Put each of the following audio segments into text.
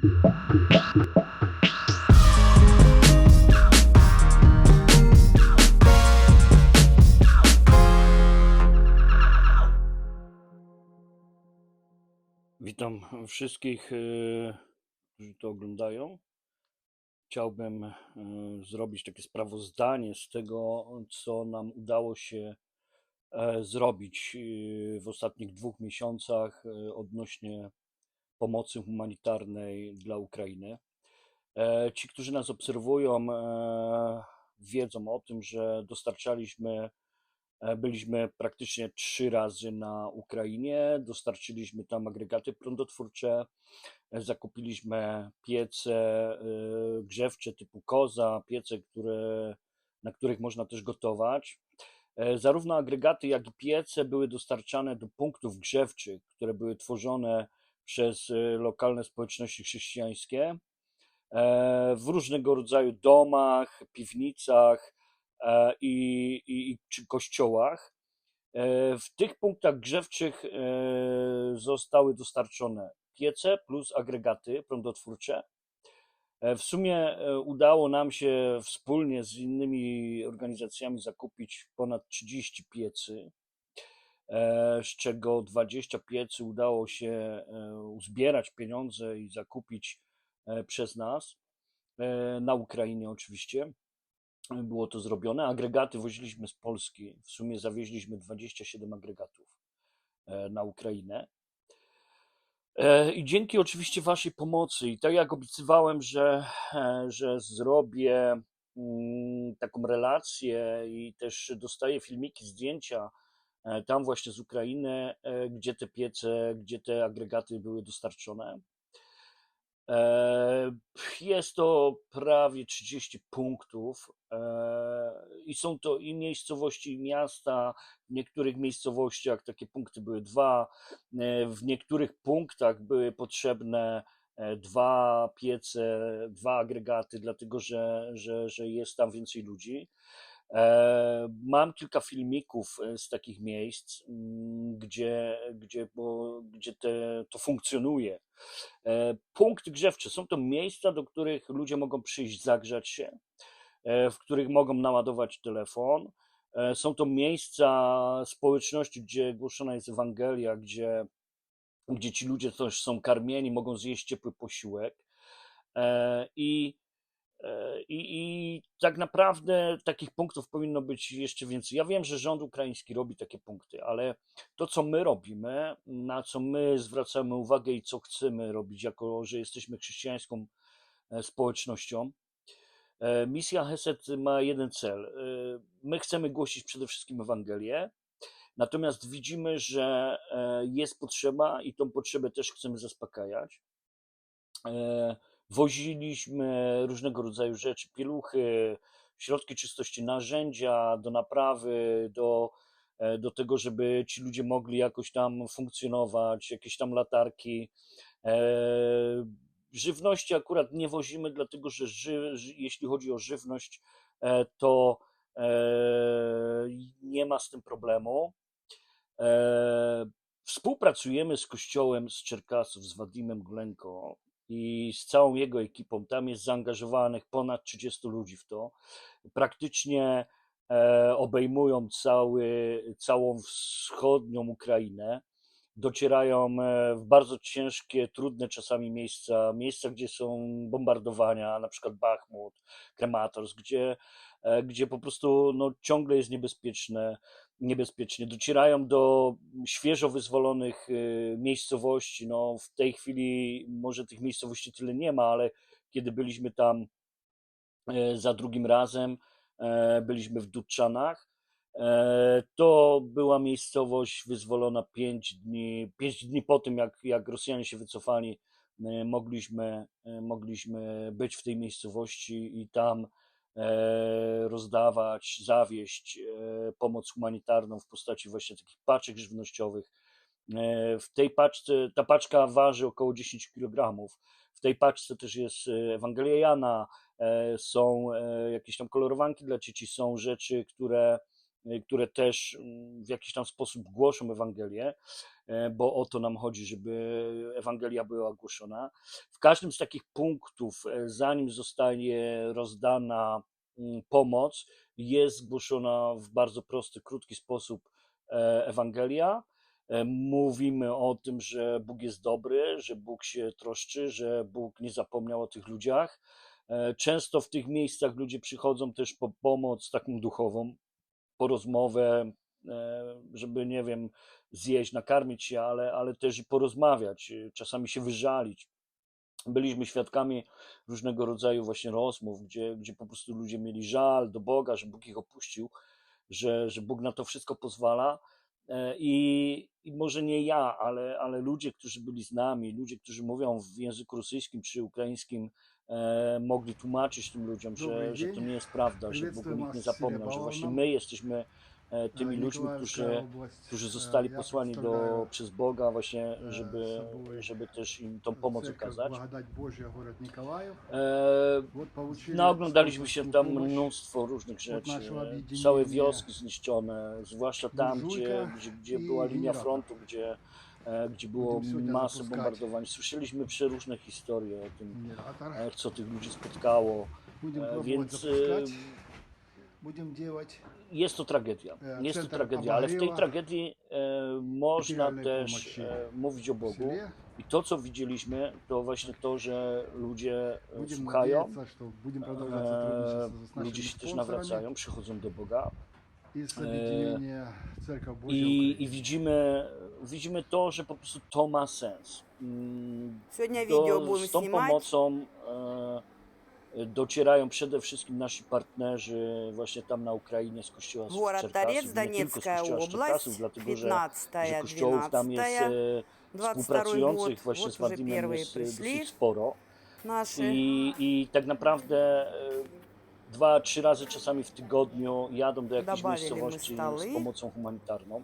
Witam wszystkich, e, którzy to oglądają. Chciałbym e, zrobić takie sprawozdanie z tego, co nam udało się e, zrobić w ostatnich dwóch miesiącach odnośnie pomocy humanitarnej dla Ukrainy. E, Ci, którzy nas obserwują, e, wiedzą o tym, że dostarczaliśmy E, Byliśmy praktycznie trzy razy na Ukrainie, dostarczyliśmy tam agregaty prądotwórcze, zakupiliśmy piece grzewcze typu koza, piece, które, na których można też gotować. Zarówno agregaty, jak i piece były dostarczane do punktów grzewczych, które były tworzone przez e, lokalne społeczności chrześcijańskie e, w różnego rodzaju domach, piwnicach e, i, i, czy kościołach. E, W tych punktach grzewczych zostały dostarczone piece plus agregaty prądotwórcze. W sumie udało nam się wspólnie z innymi organizacjami zakupić ponad 30 piecy, z czego 20 piecy udało się e, uzbierać pieniądze i zakupić e, przez nas, e, na Ukrainie oczywiście było to zrobione. Agregaty woziliśmy z Polski. W sumie zawieźliśmy 27 agregatów e, na Ukrainę. E, I dzięki oczywiście Waszej pomocy, i tak jak obiecywałem, że, e, że zrobię mm, taką relację i też dostaję filmiki, zdjęcia e, tam właśnie z Ukrainy, e, gdzie te piece, gdzie te agregaty były dostarczone. E, Jest to prawie 30 punktów e, i są to i miejscowości, i miasta. W niektórych miejscowościach takie punkty były dwa, e, w niektórych punktach były potrzebne e, dwa piece, dwa agregaty, dlatego że, że, że jest tam więcej ludzi. E, Mam kilka filmików e, z takich miejsc, mm, gdzie, gdzie, bo, gdzie te, to funkcjonuje. E, Punkty grzewcze są to miejsca, do których ludzie mogą przyjść, zagrzać się, w których mogą naładować telefon. Są to miejsca społeczności, gdzie głoszona jest Ewangelia, gdzie, gdzie ci ludzie też są karmieni, mogą zjeść ciepły posiłek. I I, I tak naprawdę takich punktów powinno być jeszcze więcej. Ja wiem, że rząd ukraiński robi takie punkty, ale to, co my robimy, na co my zwracamy uwagę i co chcemy robić, jako że jesteśmy chrześcijańską e, społecznością, e, misja Hesed ma jeden cel. E, My chcemy głosić przede wszystkim Ewangelię, natomiast widzimy, że jest potrzeba i tą potrzebę też chcemy zaspokajać. Woziliśmy różnego rodzaju rzeczy, pieluchy, środki czystości, narzędzia do naprawy, do, e, do tego, żeby ci ludzie mogli jakoś tam funkcjonować, jakieś tam latarki. E, Żywności akurat nie wozimy, dlatego że ży, jeśli chodzi o żywność, e, to nie ma z tym problemu. Współpracujemy z kościołem z Czerkasów, z Wadimem Glenko i z całą jego ekipą. Tam jest zaangażowanych ponad 30 ludzi w to. Praktycznie e, obejmują cały, całą wschodnią Ukrainę. Docierają e, w bardzo ciężkie, trudne czasami miejsca, miejsca, gdzie są bombardowania, na przykład Bachmut, Krematorsk, gdzie, e, gdzie po prostu no, ciągle jest niebezpieczne niebezpiecznie. Docierają do świeżo wyzwolonych y, miejscowości. No, w tej chwili może tych miejscowości tyle nie ma, ale kiedy byliśmy tam e, za drugim razem, e, byliśmy w Dudczanach. e, To była miejscowość wyzwolona 5 dni, 5 dni po tym, jak, jak Rosjanie się wycofali, e, mogliśmy, mogliśmy być w tej miejscowości i tam rozdawać, zawieść e, pomoc humanitarną w postaci właśnie takich paczek żywnościowych. E, W tej paczce, ta paczka waży około 10 kg. W tej paczce też jest e, Ewangelia Jana, e, są e, jakieś tam kolorowanki dla dzieci, są rzeczy, które które też mm, w jakiś tam sposób głoszą Ewangelię, e, bo o to nam chodzi, żeby Ewangelia była głoszona. W każdym z takich punktów, e, zanim zostanie rozdana mm, pomoc, jest głoszona w bardzo prosty, krótki sposób e, Ewangelia. Mówimy o tym, że Bóg jest dobry, że Bóg się troszczy, że Bóg nie zapomniał o tych ludziach. Często w tych miejscach ludzie przychodzą też po pomoc taką duchową, po rozmowę, e, żeby, nie wiem, zjeść, nakarmić się, ale, ale też i porozmawiać, e, czasami się wyżalić. Byliśmy świadkami różnego rodzaju właśnie rozmów, gdzie, gdzie po prostu ludzie mieli żal do Boga, że Bóg ich opuścił, że, że Bóg na to wszystko pozwala. E, I, I może nie ja, ale, ale ludzie, którzy byli z nami, ludzie, którzy mówią w języku rosyjskim czy ukraińskim, e, mogli tłumaczyć tym ludziom, że, że to nie jest prawda, że Bóg nikt nie zapomniał, że właśnie my jesteśmy e, tymi ludźmi, którzy, którzy zostali posłani do, przez Boga właśnie, żeby, żeby też im tą pomoc okazać. E, Naoglądaliśmy no, się tam mnóstwo różnych rzeczy, całe wioski zniszczone, zwłaszcza tam, gdzie, gdzie była linia frontu, gdzie E, gdzie było masę bombardowań. Słyszeliśmy przeróżne historie o tym, e, co tych ludzi spotkało. E, więc. Jest to tragedia. Jest to tragedia, ale w tej tragedii można też mówić o Bogu. I to, co widzieliśmy, to właśnie to, że ludzie słuchają, ludzie się też nawracają, przychodzą do Boga. I, I, widzimy, widzimy to, że po prostu to ma sens. Mm, to, z tą pomocą e, docierają przede wszystkim nasi partnerzy właśnie tam na Ukrainie z kościoła z Czerkasów, nie tylko z kościoła z Czerkasów, dlatego że, że kościołów tam jest e, współpracujących właśnie z Wadimem jest e, dosyć sporo. I, I tak naprawdę dwa, trzy razy czasami w tygodniu jadą do jakiejś Добавили мы miejscowości z stoły. pomocą humanitarną.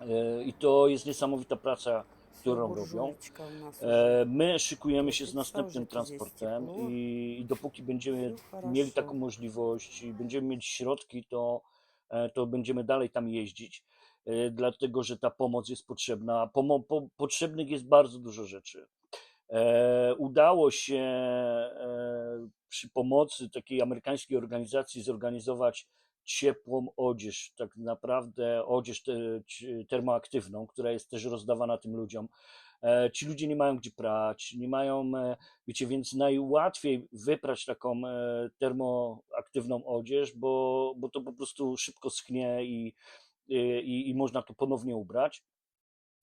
E, I to jest niesamowita praca, Всё, którą robią. буржуечка у нас E, уже. My szykujemy się z Dosyć następnym stało, że tu jest transportem ciepło. i, i dopóki będziemy Всё mieli хорошо. taką możliwość i będziemy mieć środki, to, e, to będziemy dalej tam jeździć, e, dlatego że ta pomoc jest potrzebna. Pomo- po, potrzebnych jest bardzo dużo rzeczy. E, udało się e, przy pomocy takiej amerykańskiej organizacji zorganizować ciepłą odzież, tak naprawdę odzież termoaktywną, która jest też rozdawana tym ludziom. E, Ci ludzie nie mają gdzie prać, nie mają, wiecie, więc najłatwiej wyprać taką termoaktywną odzież, bo, bo to po prostu szybko schnie i, i, i można to ponownie ubrać.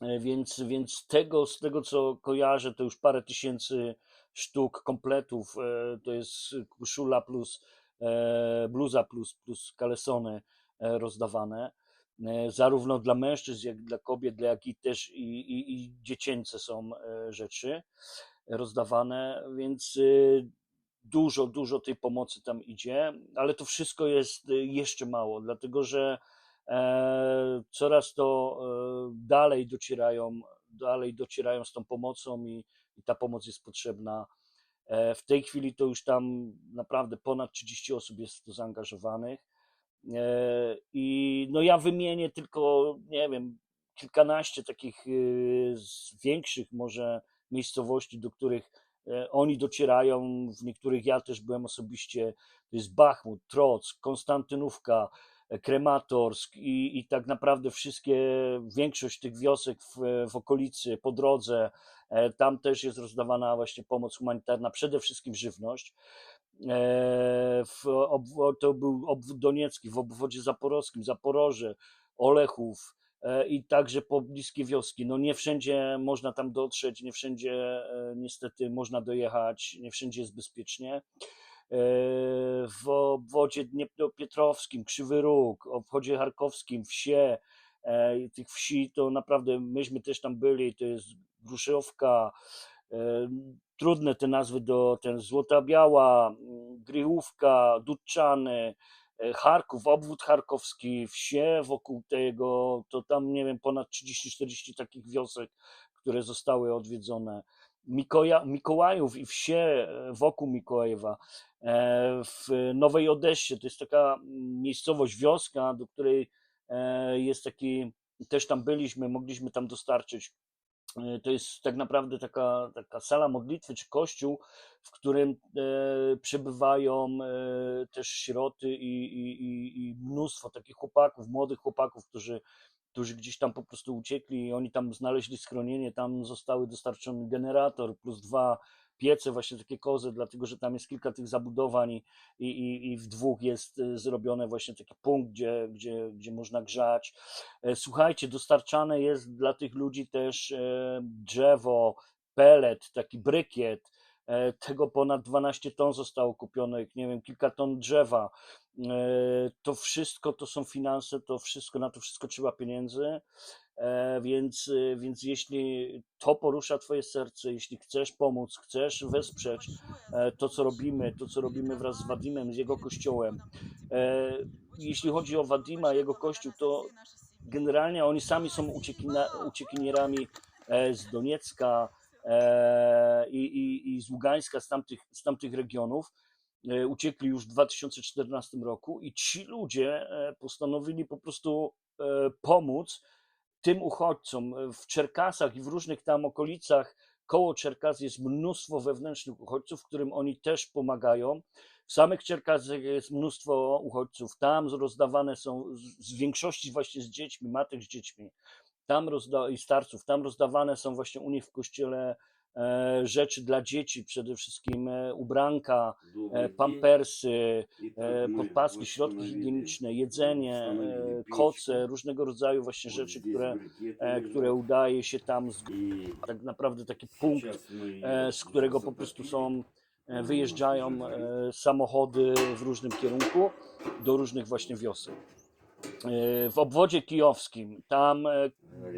E, Więc, więc tego, z tego co kojarzę, to już parę tysięcy sztuk kompletów. e, To jest koszula plus e, bluza plus, plus kalesony rozdawane. Zarówno dla mężczyzn, jak i dla kobiet, jak i też i, i, i dziecięce są rzeczy rozdawane, więc dużo, dużo tej pomocy tam idzie, ale to wszystko jest jeszcze mało, dlatego że coraz to e, dalej docierają, dalej docierają z tą pomocą i, i ta pomoc jest potrzebna. E, w tej chwili to już tam naprawdę ponad 30 osób jest w to zaangażowanych. E, I no ja wymienię tylko, nie wiem, kilkanaście takich e, z większych może miejscowości, do których e, oni docierają, w niektórych ja też byłem osobiście, to jest Bachmut, Trock, Konstantynówka, e, Krematorsk i, i tak naprawdę wszystkie, większość tych wiosek w, w okolicy, po drodze, e, tam też jest rozdawana właśnie pomoc humanitarna, przede wszystkim żywność. E, W to był obwód doniecki, w obwodzie zaporowskim, Zaporoże, Olechów e, i także pobliskie wioski. No nie wszędzie można tam dotrzeć, nie wszędzie niestety można dojechać, nie wszędzie jest bezpiecznie. E, Obwodzie Dniepropietrowskim, Krzywy Róg, obwodzie charkowskim, wsie, e, tych wsi to naprawdę myśmy też tam byli, to jest Gruszewka, e, trudne te nazwy do ten Złota Biała, mm, Grychówka, Dudczany, e, Charków, obwód charkowski, wsie wokół tego, to tam nie wiem, ponad 30-40 takich wiosek, które zostały odwiedzone. Mikoja, Mikołajów i wsie wokół Mikołajewa. E, W Nowej Odessie to jest taka miejscowość, wioska, do której e, jest taki, też tam byliśmy, mogliśmy tam dostarczyć. E, To jest tak naprawdę taka, taka sala modlitwy czy kościół, w którym przebywają też sieroty i, i, i mnóstwo takich chłopaków, młodych chłopaków, którzy, którzy gdzieś tam po prostu uciekli i oni tam znaleźli schronienie, tam zostały dostarczony generator plus dwa piece, właśnie takie kozy, dlatego że tam jest kilka tych zabudowań i, i, i- w dwóch jest e, zrobione właśnie taki punkt, gdzie, gdzie, gdzie można grzać. E, Słuchajcie, dostarczane jest dla tych ludzi też e, drzewo, pelet, taki brykiet, E, Tego ponad 12 ton zostało kupionych, nie wiem, kilka ton drzewa. To wszystko to są finanse, to wszystko, na to wszystko trzeba pieniędzy. E, Więc, e, więc jeśli to porusza Twoje serce, jeśli chcesz pomóc, chcesz wesprzeć e, to, co robimy, to, co robimy wraz z Wadimem, z jego kościołem. Jeśli chodzi o Wadima, jego kościół, to generalnie oni sami są uciekinierami z Doniecka i, i, i z Ługańska, z tamtych, z tamtych regionów. Uciekli już w 2014 roku i ci ludzie postanowili po prostu pomóc tym uchodźcom. W Czerkasach i w różnych tam okolicach koło Czerkas jest mnóstwo wewnętrznych uchodźców, którym oni też pomagają. W samych Czerkasach jest mnóstwo uchodźców. Tam rozdawane są z- większości właśnie z dziećmi, matek z dziećmi, tam rozda- i starców, tam rozdawane są właśnie u nich w kościele e, rzeczy dla dzieci, przede wszystkim e, ubranka, e, pampersy, e, podpaski, środki higieniczne, jedzenie, e, koce, różnego rodzaju właśnie rzeczy, które, e, które udaje się tam, tak naprawdę taki punkt, e, z którego po prostu są, e, wyjeżdżają e, samochody w różnym kierunku do różnych właśnie wiosek. E, W obwodzie kijowskim, tam e,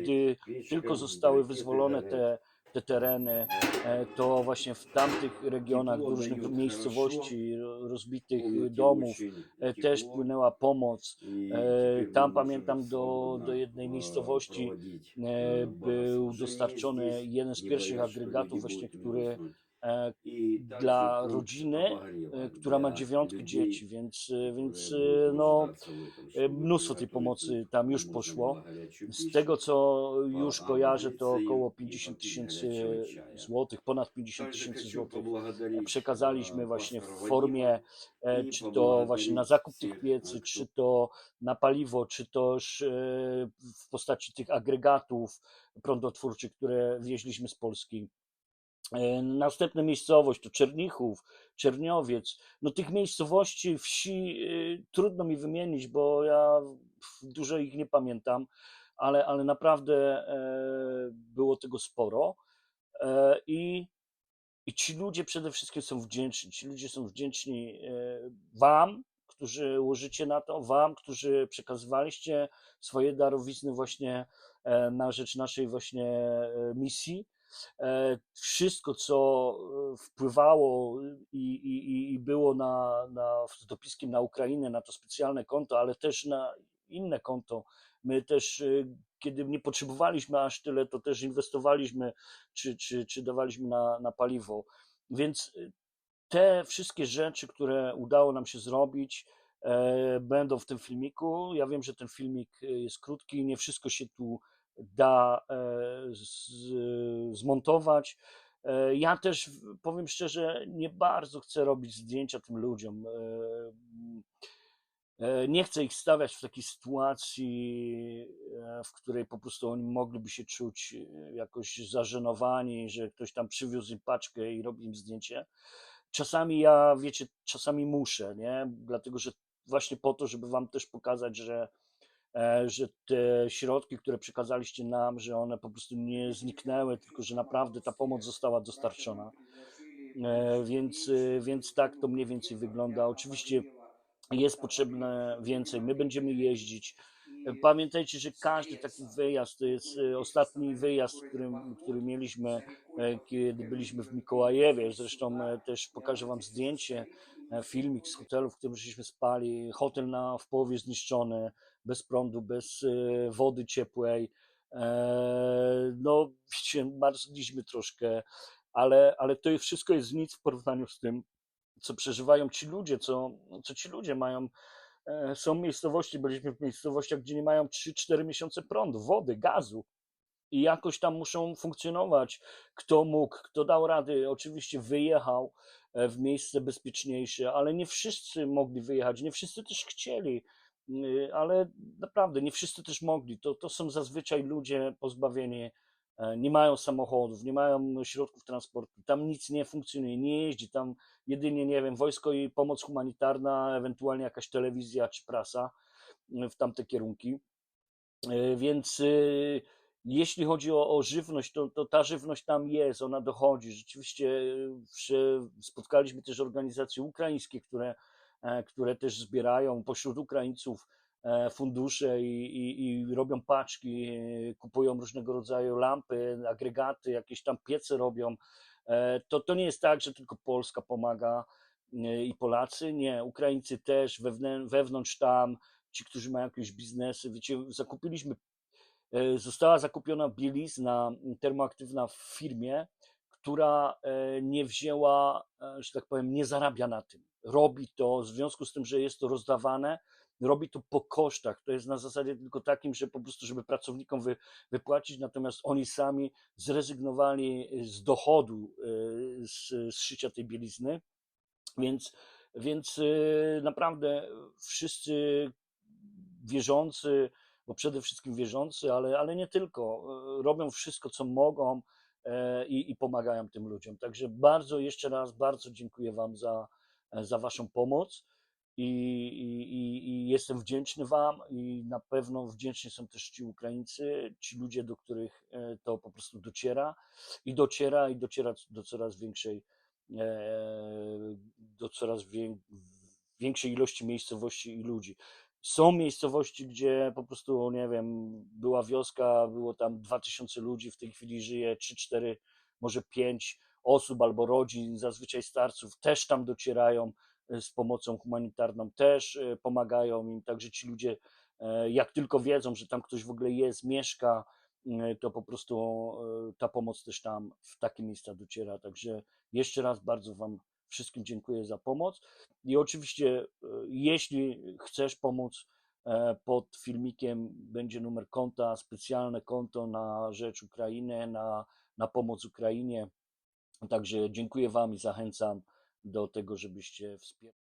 gdy tylko zostały wyzwolone te, te tereny, e, to właśnie w tamtych regionach, do różnych miejscowości, ro- rozbitych domów, e, też płynęła pomoc. E, Tam pamiętam do, do jednej miejscowości e, był dostarczony jeden z pierwszych agregatów właśnie, który dla rodziny, e, która ma dziewiątkę dzieci, więc, e, więc e, no, e, mnóstwo tej pomocy tam już poszło. Z tego, co już kojarzę, to około 50 tysięcy złotych, ponad 50 tysięcy złotych przekazaliśmy właśnie w formie, e, czy to właśnie na zakup tych piecy, czy to na paliwo, czy też e, w postaci tych agregatów prądotwórczych, które wieźliśmy z Polski. E, Następna miejscowość to Czernichów, Czerniowiec. No tych miejscowości, wsi e, trudno mi wymienić, bo ja dużo ich nie pamiętam, ale, ale naprawdę e, było tego sporo. E, I, I ci ludzie przede wszystkim są wdzięczni. Ci ludzie są wdzięczni Wam, którzy łożycie na to, Wam, którzy przekazywaliście swoje darowizny właśnie na rzecz naszej właśnie misji. E, Wszystko, co e, wpływało i, i, i- było na, na, z dopiskiem na Ukrainę, na to specjalne konto, ale też na inne konto. My też, e, kiedy nie potrzebowaliśmy aż tyle, to też inwestowaliśmy czy, czy, czy dawaliśmy na, na paliwo. Więc te wszystkie rzeczy, które udało nam się zrobić, będą w tym filmiku. Ja wiem, że ten filmik jest krótki, nie wszystko się tu da e, z, zmontować. E, Ja też powiem szczerze, nie bardzo chcę robić zdjęcia tym ludziom. E, Nie chcę ich stawiać w takiej sytuacji, w której po prostu oni mogliby się czuć jakoś zażenowani, że ktoś tam przywiózł im paczkę i robi im zdjęcie. Czasami ja, wiecie, czasami muszę, nie? Dlatego, że właśnie po to, żeby wam też pokazać, że, że te środki, które przekazaliście nam, że one po prostu nie zniknęły, tylko że naprawdę ta pomoc została dostarczona. E, Więc, e, więc tak to mniej więcej wygląda. Oczywiście jest potrzebne więcej. My będziemy jeździć. E, Pamiętajcie, że każdy taki wyjazd to jest e, ostatni wyjazd, który, który mieliśmy, e, kiedy byliśmy w Mikołajewie. Zresztą e, też pokażę Wam zdjęcie, e, filmik z hotelu, w którym żeśmy spali. Hotel na, w połowie zniszczony, bez prądu, bez e, wody ciepłej. E, No, wiecie, marzliśmy troszkę, ale, ale to wszystko jest nic w porównaniu z tym, co przeżywają ci ludzie, co, co ci ludzie mają. E, Są miejscowości, byliśmy w miejscowościach, gdzie nie mają 3-4 miesiące prądu, wody, gazu i jakoś tam muszą funkcjonować. Kto mógł, kto dał rady, oczywiście wyjechał e, w miejsce bezpieczniejsze, ale nie wszyscy mogli wyjechać, nie wszyscy też chcieli, y, ale naprawdę nie wszyscy też mogli. To, to są zazwyczaj ludzie pozbawieni, e, nie mają samochodów, nie mają środków transportu, tam nic nie funkcjonuje, nie jeździ, tam jedynie, nie wiem, wojsko i pomoc humanitarna, ewentualnie jakaś telewizja czy prasa y, w tamte kierunki. E, Więc y, jeśli chodzi o, o żywność, to, to ta żywność tam jest, ona dochodzi. Rzeczywiście y, przy- spotkaliśmy też organizacje ukraińskie, które, e, które też zbierają pośród Ukraińców e, fundusze i, i, i robią paczki, e, kupują różnego rodzaju lampy, agregaty, jakieś tam piece robią. E, To, to nie jest tak, że tylko Polska pomaga e, i Polacy. Nie, Ukraińcy też wewnę- wewnątrz tam, ci, którzy mają jakieś biznesy. Wiecie, zakupiliśmy E, została zakupiona bielizna termoaktywna w firmie, która e, nie wzięła, e, że tak powiem, nie zarabia na tym. Robi to w związku z tym, że jest to rozdawane, robi to po kosztach. To jest na zasadzie tylko takim, że po prostu, żeby pracownikom wy, wypłacić, natomiast oni sami zrezygnowali z dochodu e, z, z szycia tej bielizny. Więc, więc e, naprawdę wszyscy wierzący, bo przede wszystkim wierzący, ale, ale nie tylko, e, robią wszystko, co mogą e, i, i pomagają tym ludziom. Także bardzo, jeszcze raz, bardzo dziękuję Wam za, e, za Waszą pomoc i, i, i- jestem wdzięczny Wam i na pewno wdzięczni są też ci Ukraińcy, ci ludzie, do których to po prostu dociera i dociera i dociera do coraz większej do coraz wię- większej ilości miejscowości i ludzi. Są miejscowości, gdzie po prostu, nie wiem, była wioska, było tam 2000 ludzi, w tej chwili żyje 3, 4, może 5 osób albo rodzin, zazwyczaj starców, też tam docierają e, z pomocą humanitarną, też e, pomagają im, także ci ludzie, e, jak tylko wiedzą, że tam ktoś w ogóle jest, mieszka, e, to po prostu ta pomoc też tam w takie miejsca dociera. Także jeszcze raz bardzo Wam wszystkim dziękuję za pomoc. I oczywiście, e, jeśli chcesz pomóc, e, pod filmikiem będzie numer konta, specjalne konto na rzecz Ukrainy, na, na pomoc Ukrainie. Także dziękuję Wam i zachęcam do tego, żebyście wspierali.